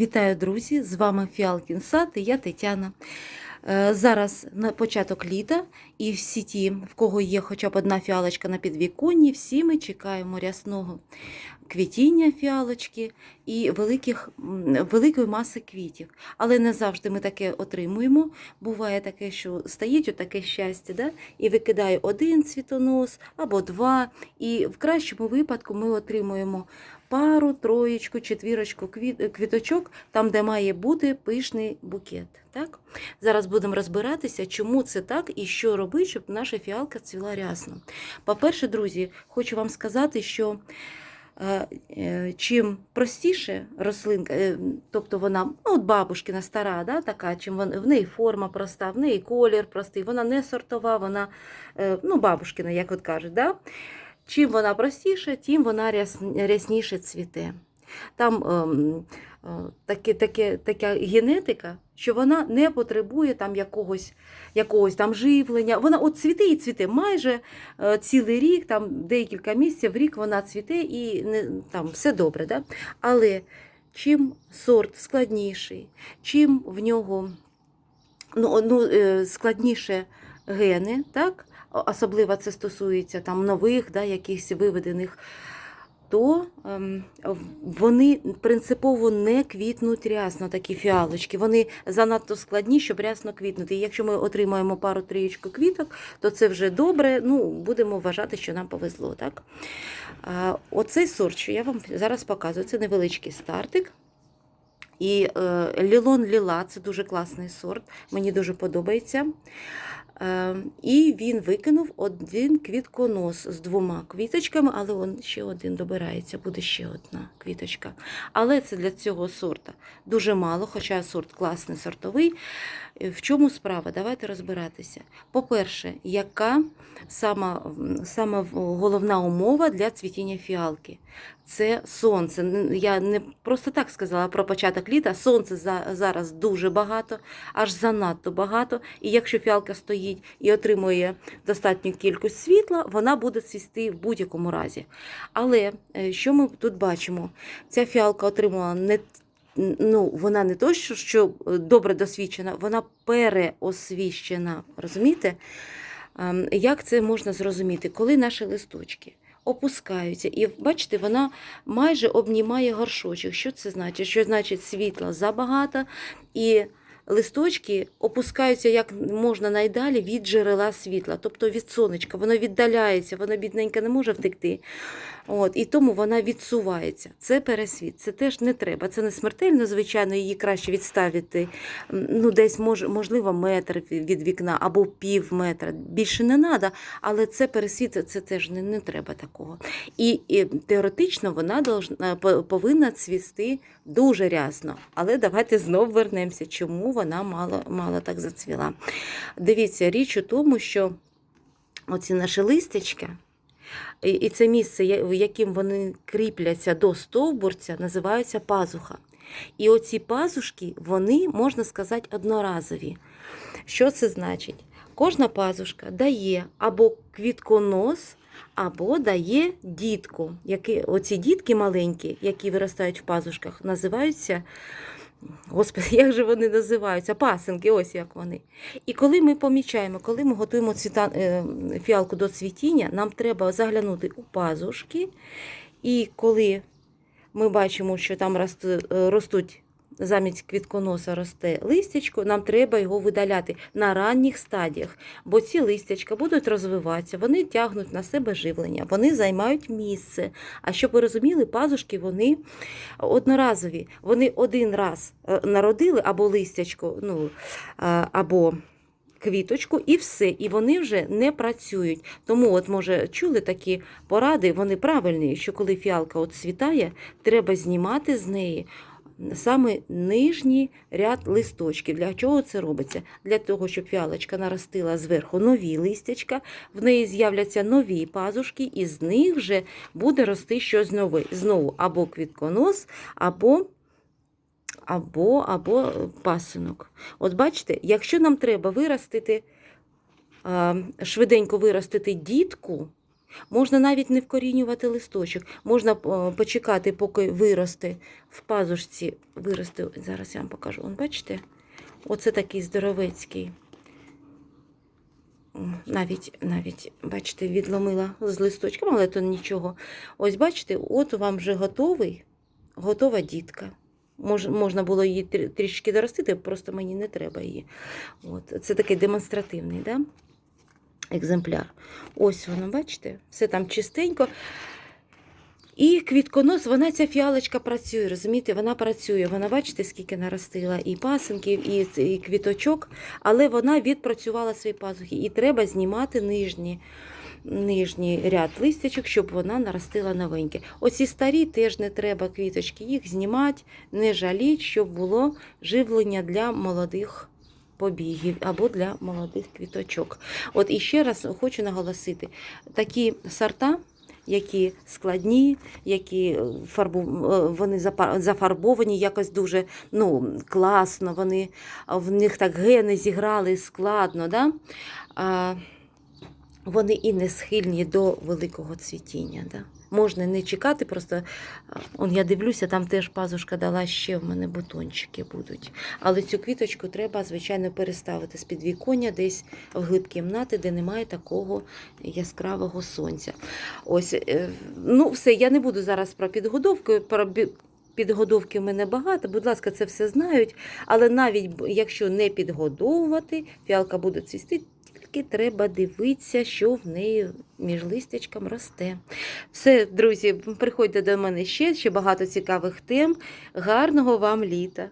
Вітаю, друзі! З вами Фіалкін Сад і я Тетяна. Е, Зараз на початок літа, і всі ті, в кого є хоча б одна фіалочка на підвіконні, всі ми чекаємо рясного квітіння фіалочки і великих, великої маси квітів. Але не завжди ми таке отримуємо. Буває таке, що стоїть отаке щастя, да? і викидає один цвітонос або два. І в кращому випадку ми отримуємо пару, троєчку, четвірочку квіт- квіточок, там, де має бути пишний букет. Так? Зараз будемо розбиратися, чому це так і що робити, щоб наша фіалка цвіла рясно. По-перше, друзі, хочу вам сказати, що чим простіше рослинка, е, тобто вона ну, от бабушкина стара, да, така, чим вона, в неї форма проста, в неї колір простий, вона не сортова, вона е, ну, бабушкина, як от кажуть. Да? Чим вона простіша, тим вона рясніше цвіте. Там ем, е, таке, таке, генетика, що вона не потребує там якогось, якогось там живлення. Вона от цвіте і цвіте майже е, цілий рік, там декілька місяців в рік вона цвіте і не, там все добре. Да? Але чим сорт складніший, чим в нього ну, ну, е, складніше гени, так? особливо це стосується там нових, да, якихось виведених, то ем, вони принципово не квітнуть рясно, такі фіалочки. Вони занадто складні, щоб рясно квітнути. І якщо ми отримаємо пару трієчку квіток, то це вже добре. Ну, будемо вважати, що нам повезло. Так? Оцей сорт, що я вам зараз показую, це невеличкий стартик. І е, Лілон Ліла це дуже класний сорт, мені дуже подобається. Е, і він викинув один квітконос з двома квіточками, але он ще один добирається, буде ще одна квіточка. Але це для цього сорта дуже мало, хоча сорт класний сортовий. Е, В чому справа? Давайте розбиратися. По-перше, яка сама, сама головна умова для цвітіння фіалки? Це сонце. Я не просто так сказала про початок літа. Сонце зараз дуже багато, аж занадто багато. І якщо фіалка стоїть і отримує достатню кількість світла, вона буде цвісти в будь-якому разі. Але е, що ми тут бачимо? Ця фіалка отримала не Ну, вона не то, що, що е, добре досвідчена, вона переосвіщена. Розумієте? Ем, Як це можна зрозуміти? Коли наші листочки опускаються, і бачите, вона майже обнімає горшочок. Що це значить? Що значить світла забагато, і листочки опускаються як можна найдалі від джерела світла, тобто від сонечка. Воно віддаляється, воно бідненько не може втекти. От, і тому вона відсувається. Це пересвіт. Це теж не треба. Це не смертельно, звичайно, її краще відставити. Ну, десь мож, можливо, метр від вікна або пів метра. Більше не треба, але це пересвіт, це теж не, не треба такого. І, і теоретично вона должна, повинна цвісти дуже рясно. Але давайте знов вернемося, чому вона мало, мало так зацвіла. Дивіться, річ у тому, що оці наші листячки. І це місце, в яким вони кріпляться до стовбурця, називається пазуха. І оці пазушки, вони, можна сказати, одноразові. Що це значить? Кожна пазушка дає або квітконос, або дає дітку. Оці дітки маленькі, які виростають в пазушках, називаються. Господи, як же вони називаються? Пасенки, ось як вони. І коли ми помічаємо, коли ми готуємо цвіта, е, фіалку до цвітіння, нам треба заглянути у пазушки. І коли ми бачимо, що там росте- е, ростуть замість квітконоса росте листячко, нам треба його видаляти на ранніх стадіях, бо ці листячка будуть розвиватися, вони тягнуть на себе живлення, вони займають місце. А щоб ви розуміли, пазушки вони одноразові. Вони один раз е, народили або листячко, ну, або квіточку, і все. І вони вже не працюють. Тому, от, може, чули такі поради, вони правильні, що коли фіалка от цвітає, треба знімати з неї. Саме нижній ряд листочків. Для чого це робиться? Для того, щоб фіалочка наростила зверху нові листячка, в неї з'являться нові пазушки, і з них вже буде рости щось нове. Знову або квітконос, або або, або пасинок. От бачите, якщо нам треба виростити, швиденько виростити дітку, Можна навіть не вкорінювати листочок. Можна е, почекати, поки виросте в пазушці. Виросте, зараз я вам покажу. Он, бачите? Оце такий здоровецький. Навіть, навіть, бачите, відломила з листочком, але то нічого. Ось бачите, от вам вже готовий, готова дітка. Мож, можна було її трі- трішки доростити, просто мені не треба її. От, це такий демонстративний да? Екземпляр. Ось воно, бачите, все там чистенько. І квітконос, вона ця фіалочка працює, розумієте, вона працює. Вона, бачите, скільки наростила і пасинків, і, і квіточок, але вона відпрацювала свої пазухи. І треба знімати нижні, нижній ряд листячок, щоб вона наростила новеньке. Оці старі теж не треба квіточки, їх знімати, не жаліть, щоб було живлення для молодих побігів або для молодих квіточок. От і ще раз хочу наголосити: такі сорта які складні, які е, фарбу, е, вони зафарбовані якось дуже ну, класно, вони, в них так гени зіграли складно. Да? А, вони і не схильні до великого цвітіння. Да? Можна не чекати, просто он я дивлюся, там теж пазушка дала ще в мене бутончики будуть. Але цю квіточку треба, звичайно, переставити з підвіконня десь в глиб кімнати, де немає такого яскравого сонця. Ось, е, ну все, я не буду зараз про підгодовку. Про підгодовки в мене багато, будь ласка, це все знають. Але навіть якщо не підгодовувати, фіалка буде цвісти, тільки треба дивитися, що в неї між листячком росте. Все, друзі, приходьте до мене ще, ще багато цікавих тем. Гарного вам літа!